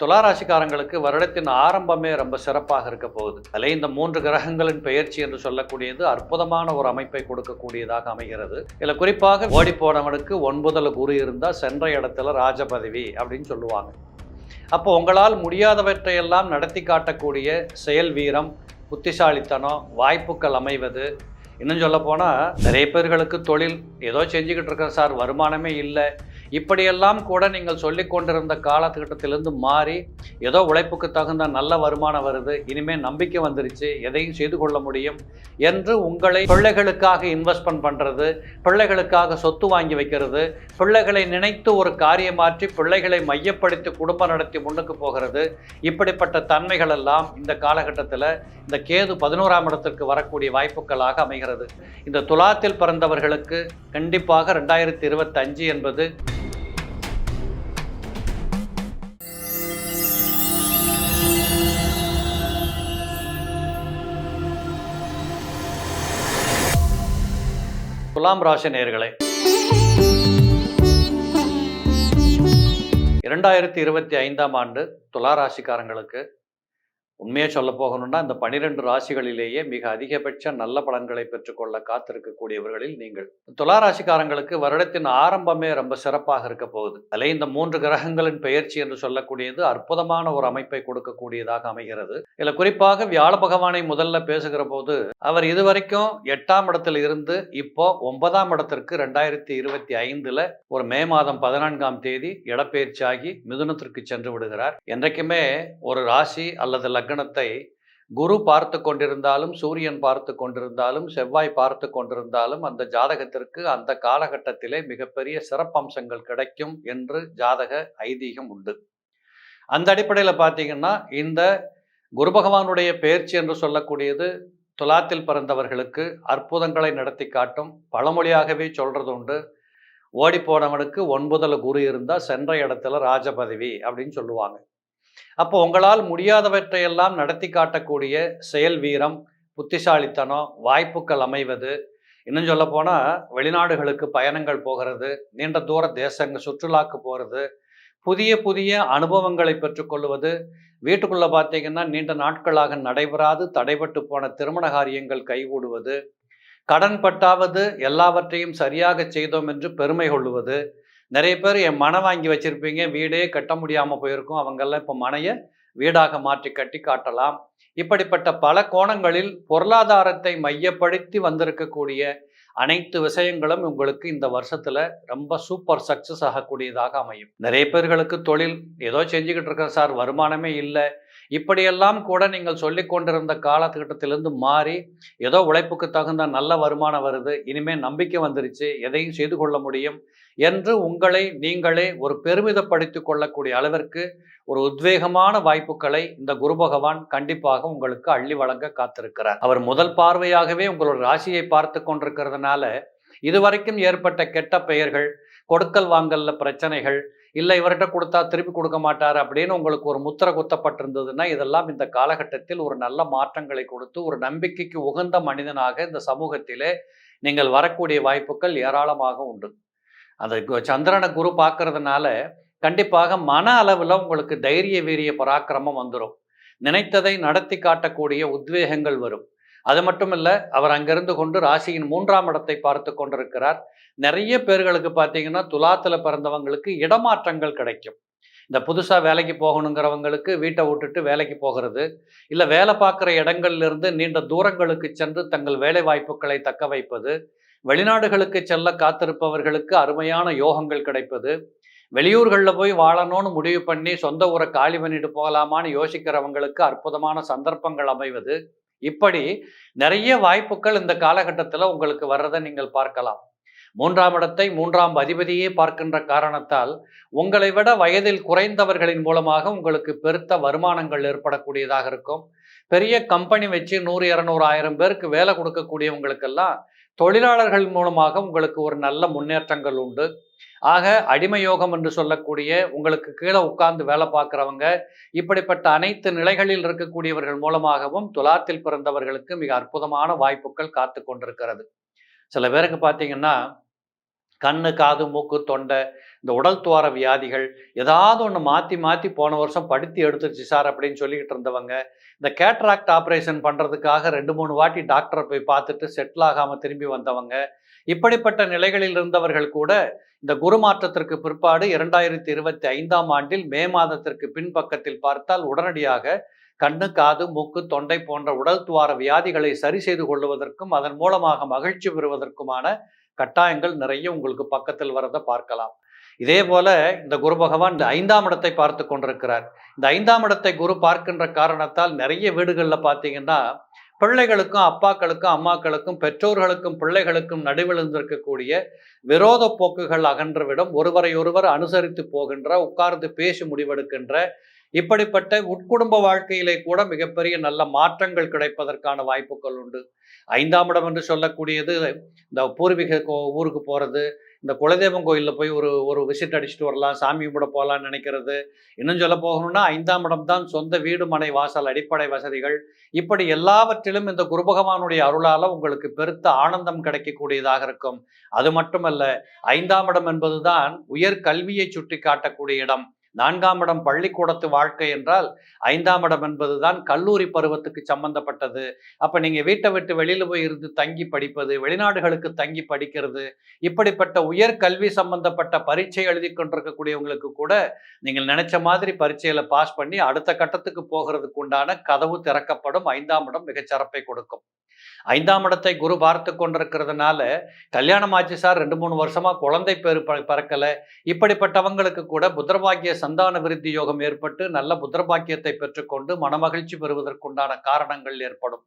துளாராசிக்காரங்களுக்கு வருடத்தின் ஆரம்பமே ரொம்ப சிறப்பாக இருக்க போகுது. அதில் இந்த மூன்று கிரகங்களின் பெயர்ச்சி என்று சொல்லக்கூடியது அற்புதமான ஒரு அமைப்பை கொடுக்கக்கூடியதாக அமைகிறது. இதில் குறிப்பாக ஓடி போனவனுக்கு ஒன்பதுல குரு இருந்தால் சென்ற இடத்துல ராஜபதவி அப்படின்னு சொல்லுவாங்க. அப்போ உங்களால் முடியாதவற்றையெல்லாம் நடத்தி காட்டக்கூடிய செயல் வீரம் புத்திசாலித்தனம் வாய்ப்புகள் அமைவது. இன்னும் சொல்ல போனால் நிறைய பேர்களுக்கு தொழில் ஏதோ செஞ்சுக்கிட்டு இருக்கேன் சார் வருமானமே இல்லை. இப்படியெல்லாம் கூட நீங்கள் சொல்லி கொண்டிருந்த காலகட்டத்திலிருந்து மாறி ஏதோ உழைப்புக்கு தகுந்த நல்ல வருமானம் வருது இனிமேல் நம்பிக்கை வந்துருச்சு எதையும் செய்து கொள்ள முடியும் என்று உங்களை பிள்ளைகளுக்காக இன்வெஸ்ட்மெண்ட் பண்ணுறது பிள்ளைகளுக்காக சொத்து வாங்கி வைக்கிறது பிள்ளைகளை நினைத்து ஒரு காரியம் மாற்றி பிள்ளைகளை மையப்படுத்தி குடும்பம் நடத்தி முன்னுக்கு போகிறது. இப்படிப்பட்ட தன்மைகள் எல்லாம் இந்த காலகட்டத்தில் இந்த கேது பதினோராம் இடத்திற்கு வரக்கூடிய வாய்ப்புகளாக அமைகிறது. இந்த துலாத்தில் பிறந்தவர்களுக்கு கண்டிப்பாக ரெண்டாயிரத்தி இருபத்தஞ்சு என்பது துலாம் ராசி நேர்களே இரண்டாயிரத்தி இருபத்தி ஐந்தாம் ஆண்டு துலா ராசிக்காரங்களுக்கு உண்மையை சொல்ல போகணும்னா இந்த பனிரெண்டு ராசிகளிலேயே மிக அதிகபட்ச நல்ல பலன்களை பெற்றுக்கொள்ள காத்திருக்கக்கூடியவர்களில் நீங்கள். துலா ராசிக்காரங்களுக்கு வருடத்தின் ஆரம்பமே ரொம்ப சிறப்பாக இருக்க போகுது. அதிலே இந்த மூன்று கிரகங்களின் பெயர்ச்சி என்று சொல்லக்கூடியது அற்புதமான ஒரு அமைப்பை கொடுக்கக்கூடியதாக அமைகிறது. இதில் குறிப்பாக வியாழ பகவானை முதல்ல பேசுகிற போது அவர் இதுவரைக்கும் எட்டாம் இடத்துல இருந்து இப்போ ஒன்பதாம் இடத்திற்கு ரெண்டாயிரத்தி இருபத்தி ஐந்துல ஒரு மே மாதம் பதினான்காம் தேதி இடப்பெயர்ச்சியாகி மிதுனத்திற்கு சென்று விடுகிறார். என்றைக்குமே ஒரு ராசி அல்லது லக்னத்தை குரு பார்த்து கொண்டிருந்தாலும் சூரியன் பார்த்து கொண்டிருந்தாலும் செவ்வாய் பார்த்து கொண்டிருந்தாலும் அந்த ஜாதகத்திற்கு அந்த காலகட்டத்திலே மிகப்பெரிய சிறப்பம்சங்கள் கிடைக்கும் என்று ஜாதக ஐதீகம் உண்டு. அந்த அடிப்படையில் பார்த்தீங்கன்னா இந்த குரு பகவானுடைய பெயர்ச்சி என்று சொல்லக்கூடியது துலாத்தில் பிறந்தவர்களுக்கு அற்புதங்களை நடத்தி காட்டும் பழமொழியாகவே சொல்றது உண்டு. ஓடி போனவனுக்கு ஒன்பதுல குரு இருந்தால் சென்ற இடத்துல ராஜபதவி அப்படின்னு சொல்லுவாங்க. அப்போ உங்களால் முடியாதவற்றையெல்லாம் நடத்தி காட்டக்கூடிய செயல் வீரம் புத்திசாலித்தனம் வாய்ப்புகள் அமைவது இன்னும் சொல்ல போனால் வெளிநாடுகளுக்கு பயணங்கள் போகிறது நீண்ட தூர தேசங்க சுற்றுலாக்கு போகிறது புதிய புதிய அனுபவங்களை பெற்றுக்கொள்வது வீட்டுக்குள்ளே பார்த்தீங்கன்னா நீண்ட நாட்களாக நடைபெறாது தடைபட்டு போன திருமண காரியங்கள் கைகூடுவது கடன் பட்டாவது எல்லாவற்றையும் சரியாக செய்தோம் என்று பெருமை கொள்ளுவது நிறைய பேர் என் மனை வாங்கி வச்சிருப்பீங்க வீடே கட்ட முடியாமல் போயிருக்கும். அவங்கெல்லாம் இப்போ மனையை வீடாக மாற்றி கட்டி காட்டலாம். இப்படிப்பட்ட பல கோணங்களில் பொருளாதாரத்தை மையப்படுத்தி வந்திருக்கக்கூடிய அனைத்து விஷயங்களும் உங்களுக்கு இந்த வருஷத்துல ரொம்ப சூப்பர் சக்சஸ் ஆகக்கூடியதாக அமையும். நிறைய பேர்களுக்கு தொழில் ஏதோ செஞ்சுக்கிட்டு இருக்கேன் சார் வருமானமே இல்லை. இப்படியெல்லாம் கூட நீங்கள் சொல்லி கொண்டிருந்த காலகட்டத்திலிருந்து மாறி ஏதோ உழைப்புக்கு தகுந்த நல்ல வருமானம் வருது இனிமேல் நம்பிக்கை வந்துருச்சு எதையும் செய்து கொள்ள முடியும் என்று உங்களை நீங்களே ஒரு பெருமிதப்படுத்தி கொள்ளக்கூடிய அளவிற்கு ஒரு உத்வேகமான வாய்ப்புகளை இந்த குரு பகவான் கண்டிப்பாக உங்களுக்கு அள்ளி வழங்க காத்திருக்கிறார். அவர் முதல் பார்வையாகவே உங்களோட ராசியை பார்த்து கொண்டிருக்கிறதுனால இதுவரைக்கும் ஏற்பட்ட கெட்ட பெயர்கள் கொடுக்கல் வாங்கல்ல பிரச்சனைகள் இல்லை இவர்கிட்ட கொடுத்தா திருப்பி கொடுக்க மாட்டார் அப்படின்னு உங்களுக்கு ஒரு முத்திரை குத்தப்பட்டிருந்ததுன்னா இதெல்லாம் இந்த காலகட்டத்தில் ஒரு நல்ல மாற்றங்களை கொடுத்து ஒரு நம்பிக்கைக்கு உகந்த மனிதனாக இந்த சமூகத்திலே நீங்கள் வரக்கூடிய வாய்ப்புகள் ஏராளமாக உண்டு. அந்த கு- சந்திரனை குரு பார்க்கறதுனால கண்டிப்பாக மன அளவில் உங்களுக்கு தைரிய வீரிய பராக்கிரமம் வந்துடும் நினைத்ததை நடத்தி காட்டக்கூடிய உத்வேகங்கள் வரும். அது மட்டும் இல்லை அவர் அங்கிருந்து கொண்டு ராசியின் மூன்றாம் இடத்தை பார்த்து கொண்டிருக்கிறார். நிறைய பேர்களுக்கு பார்த்தீங்கன்னா துலாத்தில் பிறந்தவங்களுக்கு இடமாற்றங்கள் கிடைக்கும். இந்த புதுசாக வேலைக்கு போகணுங்கிறவங்களுக்கு வீட்டை விட்டுட்டு வேலைக்கு போகிறது. இல்லை வேலை பார்க்குற இடங்கள்லிருந்து நீண்ட தூரங்களுக்கு சென்று தங்கள் வேலை வாய்ப்புகளை தக்க வைப்பது. வெளிநாடுகளுக்கு செல்ல காத்திருப்பவர்களுக்கு அருமையான யோகங்கள் கிடைப்பது. வெளியூர்களில் போய் வாழணும்னு முடிவு பண்ணி சொந்த ஊரை காலி பண்ணிட்டு போகலாமான்னு யோசிக்கிறவங்களுக்கு அற்புதமான சந்தர்ப்பங்கள் அமைவது. இப்படி நிறைய வாய்ப்புகள் இந்த காலகட்டத்தில் உங்களுக்கு வர்றதை நீங்கள் பார்க்கலாம். மூன்றாம் இடத்தை மூன்றாம் அதிபதியே பார்க்கின்ற காரணத்தால் உங்களை விட வயதில் குறைந்தவர்களின் மூலமாக உங்களுக்கு பெருத்த வருமானங்கள் ஏற்படக்கூடியதாக இருக்கும். பெரிய கம்பெனி வச்சு நூறு இரநூறு ஆயிரம் பேருக்கு வேலை கொடுக்கக்கூடியவங்களுக்கெல்லாம் தொழிலாளர்கள் மூலமாக உங்களுக்கு ஒரு நல்ல முன்னேற்றங்கள் உண்டு. ஆக அடிமை யோகம் என்று சொல்லக்கூடிய உங்களுக்கு கீழே உட்கார்ந்து வேலை பார்க்குறவங்க இப்படிப்பட்ட அனைத்து நிலைகளில் இருக்கக்கூடியவர்கள் மூலமாகவும் துலாத்தில் பிறந்தவர்களுக்கு மிக அற்புதமான வாய்ப்புகள் காத்து கொண்டிருக்கிறது. சில பேருக்கு பார்த்தீங்கன்னா கண்ணு காது மூக்கு தொண்டை இந்த உடல் துவார வியாதிகள் ஏதாவது ஒன்று மாற்றி மாற்றி போன வருஷம் படுத்தி எடுத்துருச்சு சார் அப்படின்னு சொல்லிக்கிட்டு இருந்தவங்க இந்த கேட்ராக்ட் ஆப்ரேஷன் பண்ணுறதுக்காக ரெண்டு மூணு வாட்டி டாக்டரை போய் பார்த்துட்டு செட்டில் ஆகாமல் திரும்பி வந்தவங்க இப்படிப்பட்ட நிலைகளில் இருந்தவர்கள் கூட இந்த குரு மாற்றத்திற்கு பிற்பாடு இரண்டாயிரத்தி இருபத்தி ஐந்தாம் ஆண்டில் மே மாதத்திற்கு பின்பக்கத்தில் பார்த்தால் உடனடியாக கண்ணு காது மூக்கு தொண்டை போன்ற உடல் துவார வியாதிகளை சரி செய்து கொள்வதற்கும் அதன் மூலமாக மகிழ்ச்சி பெறுவதற்குமான கட்டாயங்கள் நிறைய உங்களுக்கு பக்கத்தில் வரதை பார்க்கலாம். இதே போல இந்த குரு பகவான் இந்த ஐந்தாம் இடத்தை பார்த்து கொண்டிருக்கிறார். இந்த ஐந்தாம் இடத்தை குரு பார்க்கின்ற காரணத்தால் நிறைய வீடுகளில் பார்த்தீங்கன்னா பிள்ளைகளுக்கும் அப்பாக்களுக்கும் அம்மாக்களுக்கும் பெற்றோர்களுக்கும் பிள்ளைகளுக்கும் நடுவில் இருந்திருக்கக்கூடிய விரோத போக்குகள் அகன்றவிடம். ஒருவரை ஒருவர் அனுசரித்து போகின்ற உட்கார்ந்து பேசி முடிவெடுக்கின்ற இப்படிப்பட்ட உட்குடும்ப வாழ்க்கையிலே கூட மிகப்பெரிய நல்ல மாற்றங்கள் கிடைப்பதற்கான வாய்ப்புகள் உண்டு. ஐந்தாம் இடம் என்று சொல்லக்கூடியது இந்த பூர்வீக ஊருக்கு போகிறது இந்த குலதெய்வம் கோயிலில் போய் ஒரு ஒரு விசிட் அடிச்சுட்டு வரலாம் சாமி கும்பிட போகலான்னு நினைக்கிறது. இன்னும் சொல்ல போகணும்னா ஐந்தாம் இடம் தான் சொந்த வீடு மனை வாசல் அடிப்படை வசதிகள். இப்படி எல்லாவற்றிலும் இந்த குரு பகவானுடைய அருளால் உங்களுக்கு பெருத்த ஆனந்தம் கிடைக்கக்கூடியதாக இருக்கும். அது மட்டுமல்ல ஐந்தாம் இடம் என்பதுதான் உயர் கல்வியை சுட்டி காட்டக்கூடிய இடம். நான்காம் இடம் பள்ளிக்கூடத்து வாழ்க்கை என்றால் ஐந்தாம் இடம் என்பதுதான் கல்லூரி பருவத்துக்கு சம்பந்தப்பட்டது. அப்ப நீங்க வீட்டை விட்டு வெளியில போய் இருந்து தங்கி படிப்பது வெளிநாடுகளுக்கு தங்கி படிக்கிறது இப்படிப்பட்ட உயர் கல்வி சம்பந்தப்பட்ட பரீட்சை எழுதி கொண்டிருக்கக்கூடியவங்களுக்கு கூட நீங்கள் நினைச்ச மாதிரி பரீட்சையில பாஸ் பண்ணி அடுத்த கட்டத்துக்கு போகிறதுக்கு உண்டான கதவு திறக்கப்படும் ஐந்தாம் இடம் மிகச்சிறப்பை கொடுக்கும். ஐந்தாம் இடத்தை குரு பார்த்து கொண்டிருக்கிறதுனால கல்யாணம் ஆச்சு சார் ரெண்டு மூணு வருஷமா குழந்தை பேரு பறக்கல. இப்படிப்பட்டவங்களுக்கு கூட புத்திரபாகிய சந்தான விருத்தி யோகம் ஏற்பட்டு நல்ல புத்திரபாக்கியத்தை பெற்றுக்கொண்டு மனமகிழ்ச்சி பெறுவதற்குண்டான காரணங்கள் ஏற்படும்.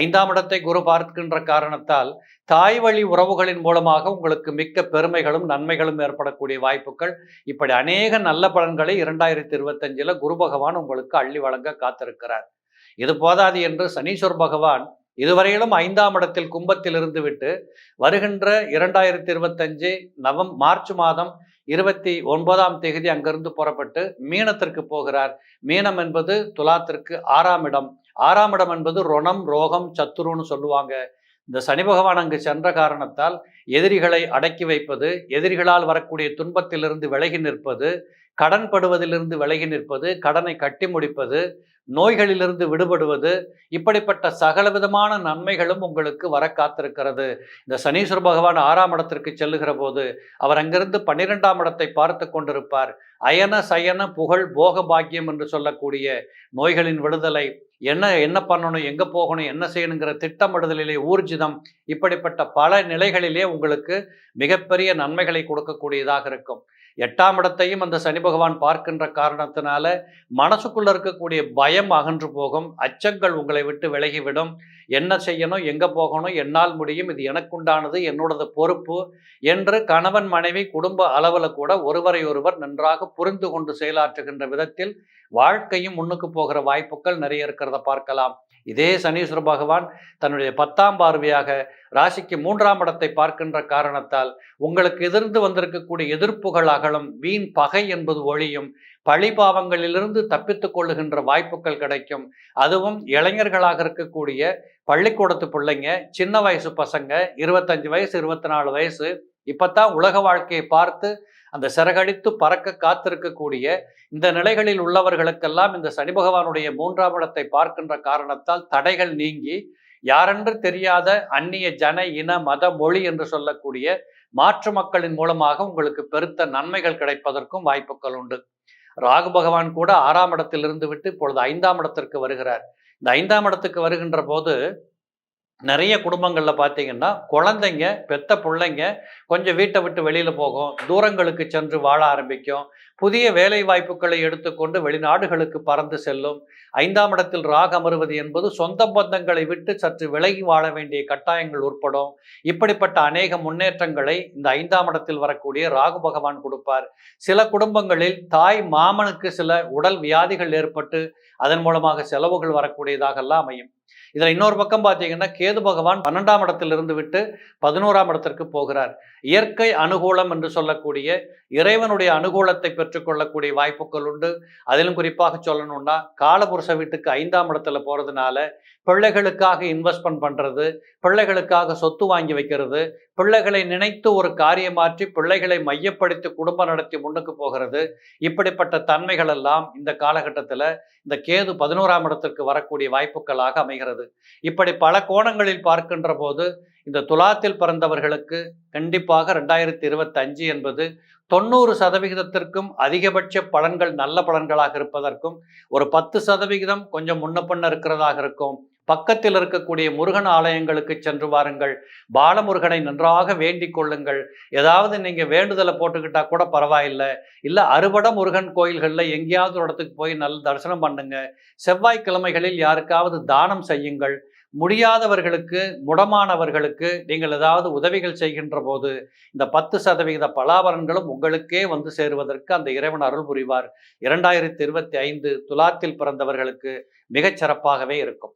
ஐந்தாம் இடத்தை குரு பார்க்கின்ற காரணத்தால் தாய் வழி உறவுகளின் மூலமாக உங்களுக்கு மிக்க பெருமைகளும் நன்மைகளும் ஏற்படக்கூடிய வாய்ப்புகள். இப்படி அநேக நல்ல பலன்களை இரண்டாயிரத்தி இருபத்தஞ்சில் குரு பகவான் உங்களுக்கு அள்ளி வழங்க காத்திருக்கிறார். இது போதாது என்று சனீஸ்வர் பகவான் இதுவரையிலும் ஐந்தாம் இடத்தில் கும்பத்தில் இருந்து விட்டு வருகின்ற இரண்டாயிரத்தி இருபத்தஞ்சு நவம் மார்ச் மாதம் இருபத்தி ஒன்பதாம் தேதி அங்கிருந்து புறப்பட்டு மீனத்திற்கு போகிறார். மீனம் என்பது துலாத்திற்கு ஆறாம் இடம். ஆறாம் இடம் என்பது ரொணம் ரோகம் சத்துருன்னு சொல்லுவாங்க. இந்த சனி பகவான் அங்கு சென்ற காரணத்தால் எதிரிகளை அடக்கி வைப்பது எதிரிகளால் வரக்கூடிய துன்பத்திலிருந்து விலகி நிற்பது கடன் படுவதிலிருந்து விலகி நிற்பது கடனை கட்டி முடிப்பது நோய்களிலிருந்து விடுபடுவது இப்படிப்பட்ட சகல விதமான நன்மைகளும் உங்களுக்கு வர காத்திருக்கிறது. இந்த சனீஸ்வர பகவான் ஆறாம் இடத்திற்கு செல்லுகிற போது அவர் அங்கிருந்து பன்னிரெண்டாம் இடத்தை பார்த்து கொண்டிருப்பார். அயன சயன புகழ் போக பாக்கியம் என்று சொல்லக்கூடிய நோய்களின் விடுதலை என்ன என்ன பண்ணணும் எங்கே போகணும் என்ன செய்யணுங்கிற திட்டமிடுதலிலே ஊர்ஜிதம் இப்படிப்பட்ட பல நிலைகளிலே உங்களுக்கு மிகப்பெரிய நன்மைகளை கொடுக்கக்கூடியதாக இருக்கும். எட்டாம் இடத்தையும் அந்த சனி பகவான் பார்க்கின்ற காரணத்தினால மனசுக்குள்ள இருக்கக்கூடிய பயம் அகன்று போகும். அச்சங்கள் உங்களை விட்டு விலகிவிடும். என்ன செய்யணும்? எங்க போகணும்? என்னால் முடியும். இது எனக்குண்டானது என்னோடது பொறுப்பு என்று கணவன் மனைவி குடும்ப அளவில் கூட ஒருவரை ஒருவர் நன்றாக புரிந்து கொண்டு செயலாற்றுகின்ற விதத்தில் வாழ்க்கையும் முன்னுக்கு போகிற வாய்ப்புகள் நிறைய இருக்கிறத பார்க்கலாம். இதே சனீஸ்வர பகவான் தன்னுடைய பத்தாம் பார்வையாக ராசிக்கு மூன்றாம் இடத்தை பார்க்கின்ற காரணத்தால் உங்களுக்கு எதிர்ந்து வந்திருக்கக்கூடிய எதிர்ப்புகள் அகலும். வீண் பகை என்பது ஒழியும். பழி பாவங்களிலிருந்து தப்பித்துக் கொள்ளுகின்ற வாய்ப்புகள் கிடைக்கும். அதுவும் இளைஞர்களாக இருக்கக்கூடிய பள்ளிக்கூடத்து பிள்ளைங்க சின்ன வயசு பசங்க இருபத்தஞ்சு வயசு இருபத்தி நாலு வயசு இப்பத்தான் உலக வாழ்க்கையை பார்த்து அந்த சிறகடித்து பறக்க காத்திருக்கக்கூடிய இந்த நிலைகளில் உள்ளவர்களுக்கெல்லாம் இந்த சனி பகவானுடைய மூன்றாம் இடத்தை பார்க்கின்ற காரணத்தால் தடைகள் நீங்கி யாரென்று தெரியாத அந்நிய ஜன இன மத மொழி என்று சொல்லக்கூடிய மாற்று மக்களின் மூலமாக உங்களுக்கு பெருத்த நன்மைகள் கிடைப்பதற்கும் வாய்ப்புகள் உண்டு. ராகு பகவான் கூட ஆறாம் இடத்திலிருந்து விட்டு இப்பொழுது ஐந்தாம் இடத்திற்கு வருகிறார். இந்த ஐந்தாம் இடத்துக்கு வருகின்ற போது நிறைய குடும்பங்களில் பார்த்தீங்கன்னா குழந்தைங்க பெத்த பிள்ளைங்க கொஞ்சம் வீட்டை விட்டு வெளியில் போகும். தூரங்களுக்கு சென்று வாழ ஆரம்பிக்கும். புதிய வேலை வாய்ப்புகளை எடுத்துக்கொண்டு வெளிநாடுகளுக்கு பறந்து செல்லும். ஐந்தாம் இடத்தில் ராக அமருவது என்பது சொந்த பந்தங்களை விட்டு சற்று விலகி வாழ வேண்டிய கட்டாயங்கள் உட்படும். இப்படிப்பட்ட அநேக முன்னேற்றங்களை இந்த ஐந்தாம் இடத்தில் வரக்கூடிய ராகு பகவான் கொடுப்பார். சில குடும்பங்களில் தாய் மாமனுக்கு சில உடல் வியாதிகள் ஏற்பட்டு அதன் மூலமாக செலவுகள் வரக்கூடியதாகலாம் அமையும். இதில் இன்னொரு பக்கம் பார்த்தீங்கன்னா கேது பகவான் பன்னெண்டாம் இடத்திலிருந்து விட்டு பதினோராம் இடத்திற்கு போகிறார். இயற்கை அனுகூலம் என்று சொல்லக்கூடிய இறைவனுடைய அனுகூலத்தை பெற்றுக்கொள்ளக்கூடிய வாய்ப்புகள் உண்டு. அதிலும் குறிப்பாக சொல்லணும்னா காலபுருஷ வீட்டுக்கு ஐந்தாம் இடத்துல போகிறதுனால பிள்ளைகளுக்காக இன்வெஸ்ட்மெண்ட் பண்ணுறது பிள்ளைகளுக்காக சொத்து வாங்கி வைக்கிறது பிள்ளைகளை நினைத்து ஒரு காரியமாற்றி பிள்ளைகளை மையப்படுத்தி குடும்பம் நடத்தி முன்னுக்கு போகிறது. இப்படிப்பட்ட தன்மைகள் எல்லாம் இந்த காலகட்டத்தில் இந்த கேது பதினோராம் இடத்திற்கு வரக்கூடிய வாய்ப்புகளாக அமைகிறது. இப்படி பல கோணங்களில் பார்க்கின்ற போது இந்த துலாத்தில் பிறந்தவர்களுக்கு கண்டிப்பாக ரெண்டாயிரத்தி இருபத்தஞ்சு என்பது தொண்ணூறு சதவிகிதத்திற்கும் அதிகபட்ச பலன்கள் நல்ல பலன்களாக இருப்பதற்கும் ஒரு பத்து சதவிகிதம் கொஞ்சம் முன்ன பின்ன இருக்கிறதாக இருக்கும். பக்கத்தில் இருக்கக்கூடிய முருகன் ஆலயங்களுக்கு சென்று வாருங்கள். பாலமுருகனை நன்றாக வேண்டிக் கொள்ளுங்கள். ஏதாவது நீங்க வேண்டுதலை போட்டுக்கிட்டா கூட பரவாயில்லை. இல்ல அறுபட முருகன் கோயில்களில் எங்கேயாவது ஒரு இடத்துக்கு போய் நல்ல தரிசனம் பண்ணுங்க. செவ்வாய்க்கிழமைகளில் யாருக்காவது தானம் செய்யுங்கள். முடியாதவர்களுக்கு முடமானவர்களுக்கு நீங்கள் ஏதாவது உதவிகள் செய்கின்ற போது இந்த பத்து சதவிகித பலாபலன்களும் உங்களுக்கே வந்து சேருவதற்கு அந்த இறைவன் அருள் புரிவார். இரண்டாயிரத்தி இருபத்தி ஐந்து துலாத்தில் பிறந்தவர்களுக்கு மிகச் சிறப்பாகவே இருக்கும்.